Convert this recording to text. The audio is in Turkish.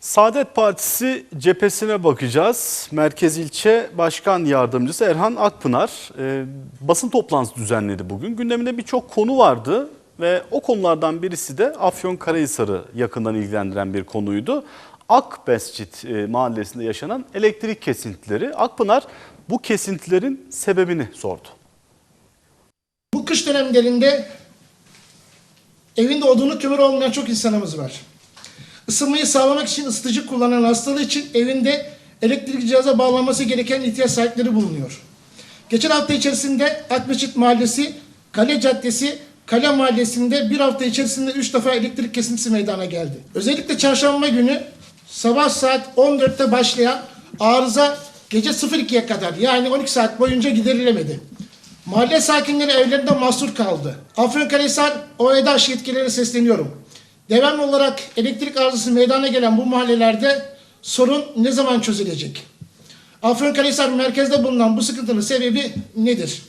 Saadet Partisi cephesine bakacağız. Merkez İlçe Başkan Yardımcısı Erhan Akpınar e, basın toplantısı düzenledi bugün. Gündeminde birçok konu vardı ve o konulardan birisi de Afyonkarahisar'ı yakından ilgilendiren bir konuydu. Akbescit e, mahallesinde yaşanan elektrik kesintileri. Akpınar bu kesintilerin sebebini sordu. Bu kış dönemlerinde evinde odunu kömür olmayan çok insanımız var. Isınmayı sağlamak için ısıtıcı kullanan hastalığı için evinde elektrik cihaza bağlanması gereken ihtiyaç sahipleri bulunuyor. Geçen hafta içerisinde Akmeşit Mahallesi, Kale Caddesi, Kale Mahallesi'nde bir hafta içerisinde 3 defa elektrik kesintisi meydana geldi. Özellikle çarşamba günü sabah saat 14'te başlayan arıza gece 02'ye kadar yani 12 saat boyunca giderilemedi. Mahalle sakinleri evlerinde mahsur kaldı. Afyonkarahisar OEDAŞ yetkililerine sesleniyorum. Devamlı olarak elektrik arızası meydana gelen bu mahallelerde sorun ne zaman çözülecek? Afyonkarahisar merkezde bulunan bu sıkıntının sebebi nedir?